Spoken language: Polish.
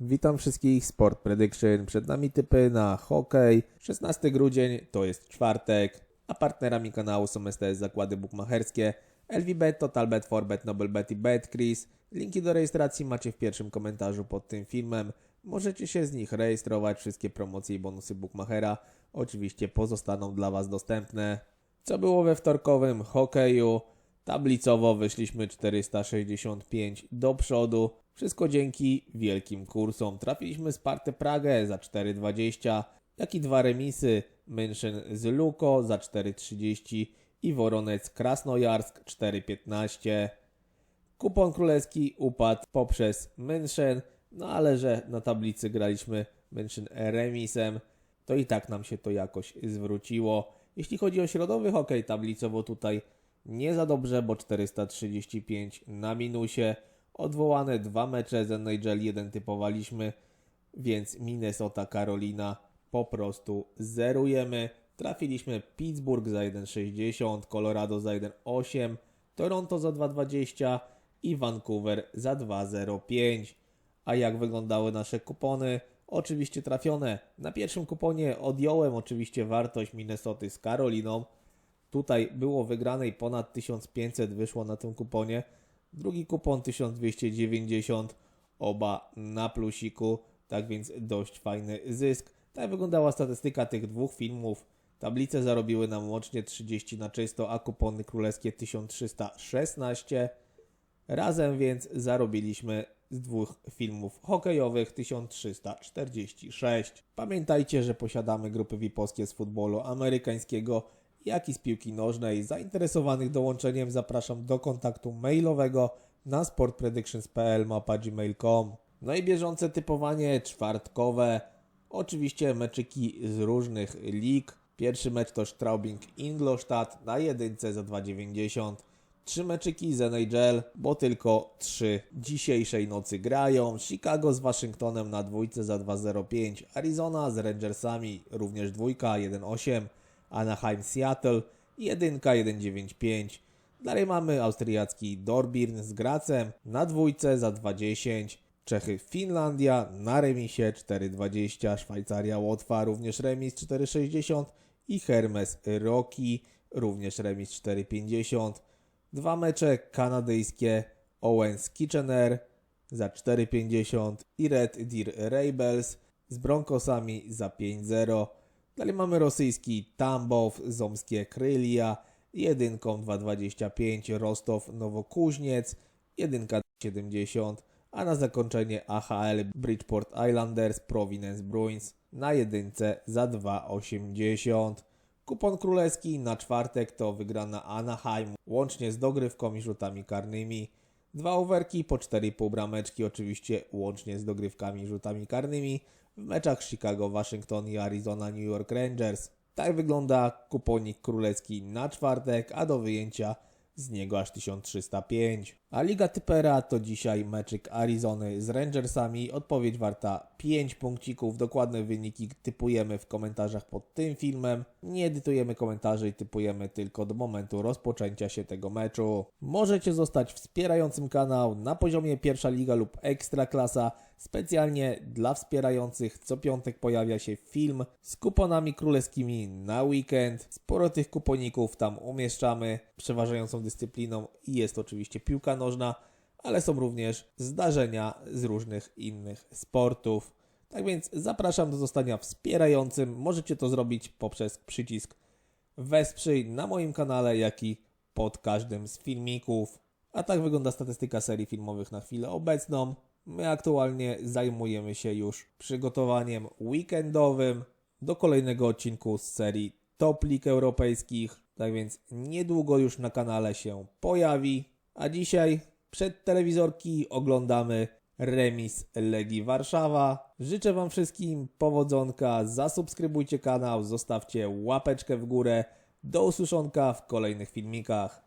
Witam wszystkich, Sport Prediction. Przed nami typy na hokej. 16 grudzień to jest czwartek, a partnerami kanału są STS Zakłady Bukmacherskie, LVBet, TotalBet, Forbet, NobleBet i BetCris. Linki do rejestracji macie w pierwszym komentarzu pod tym filmem. Możecie się z nich rejestrować, wszystkie promocje i bonusy Bookmachera oczywiście pozostaną dla Was dostępne. Co było we wtorkowym hokeju? Tablicowo wyszliśmy 465 do przodu. Wszystko dzięki wielkim kursom. Trafiliśmy Spartę Pragę za 4,20, jak i dwa remisy München z Luko za 4,30 i Woronec Krasnojarsk 4,15. Kupon królewski upadł poprzez München, no ale że na tablicy graliśmy München remisem, to i tak nam się to jakoś zwróciło. Jeśli chodzi o środowy hokej, tablicowo tutaj nie za dobrze, bo 435 na minusie. Odwołane dwa mecze z NHL, jeden typowaliśmy, więc Minnesota, Carolina po prostu zerujemy. Trafiliśmy Pittsburgh za 1,60, Colorado za 1,8, Toronto za 2,20 i Vancouver za 2,05. A jak wyglądały nasze kupony? Oczywiście trafione. Na pierwszym kuponie odjąłem oczywiście wartość Minnesoty z Karoliną. Tutaj było wygranej ponad 1500, wyszło na tym kuponie. Drugi kupon 1290, oba na plusiku, tak więc dość fajny zysk. Tak wyglądała statystyka tych dwóch filmów. Tablice zarobiły nam łącznie 30 na czysto, a kupony królewskie 1316. Razem więc zarobiliśmy z dwóch filmów hokejowych 1346. Pamiętajcie, że posiadamy grupy VIP-owskie z futbolu amerykańskiego, jak i z piłki nożnej. Zainteresowanych dołączeniem zapraszam do kontaktu mailowego na sportpredictions.pl gmail.com. No i bieżące typowanie czwartkowe. Oczywiście meczyki z różnych lig. Pierwszy mecz to Straubing Ingolstadt na jedynce za 2,90. Trzy meczyki z NHL, bo tylko trzy dzisiejszej nocy grają. Chicago z Waszyngtonem na dwójce za 2,05. Arizona z Rangersami również dwójka 1,8. Anaheim Seattle jedynka 1,95. Dalej mamy austriacki Dorbirn z Gracem na dwójce za 2,10. Czechy Finlandia na remisie 4,20. Szwajcaria Łotwa również remis 4,60. I Hermes Rocky również remis 4,50. Dwa mecze kanadyjskie Owens Kitchener za 4,50 i Red Deer Rebels z Broncosami za 5,0. Dalej mamy rosyjski Tambow, Zomskie Krylia, jedynką 2,25 Rostow Nowokuźniec, jedynka 70, a na zakończenie AHL Bridgeport Islanders Providence Bruins na jedynce za 2,80. Kupon królewski na czwartek to wygrana Anaheim łącznie z dogrywką i rzutami karnymi. Dwa overki po 4,5 brameczki, oczywiście łącznie z dogrywkami i rzutami karnymi w meczach Chicago, Waszyngton i Arizona New York Rangers. Tak wygląda kuponik królewski na czwartek, a do wyjęcia z niego aż 1305. A Liga Typera to dzisiaj meczyk Arizony z Rangersami. Odpowiedź warta 5 punkcików. Dokładne wyniki typujemy w komentarzach pod tym filmem. Nie edytujemy komentarzy i typujemy tylko do momentu rozpoczęcia się tego meczu. Możecie zostać wspierającym kanał na poziomie pierwsza liga lub ekstra klasa. Specjalnie dla wspierających co piątek pojawia się film z kuponami królewskimi na weekend. Sporo tych kuponików tam umieszczamy. Przeważającą dyscypliną jest oczywiście piłka nożna, ale są również zdarzenia z różnych innych sportów. Tak więc zapraszam do zostania wspierającym. Możecie to zrobić poprzez przycisk wesprzyj na moim kanale, jak i pod każdym z filmików. A tak wygląda statystyka serii filmowych na chwilę obecną. My aktualnie zajmujemy się już przygotowaniem weekendowym do kolejnego odcinku z serii Top League Europejskich. Tak więc niedługo już na kanale się pojawi. A dzisiaj przed telewizorki oglądamy remis Legii Warszawa. Życzę Wam wszystkim powodzonka, zasubskrybujcie kanał, zostawcie łapeczkę w górę. Do usłyszonka w kolejnych filmikach.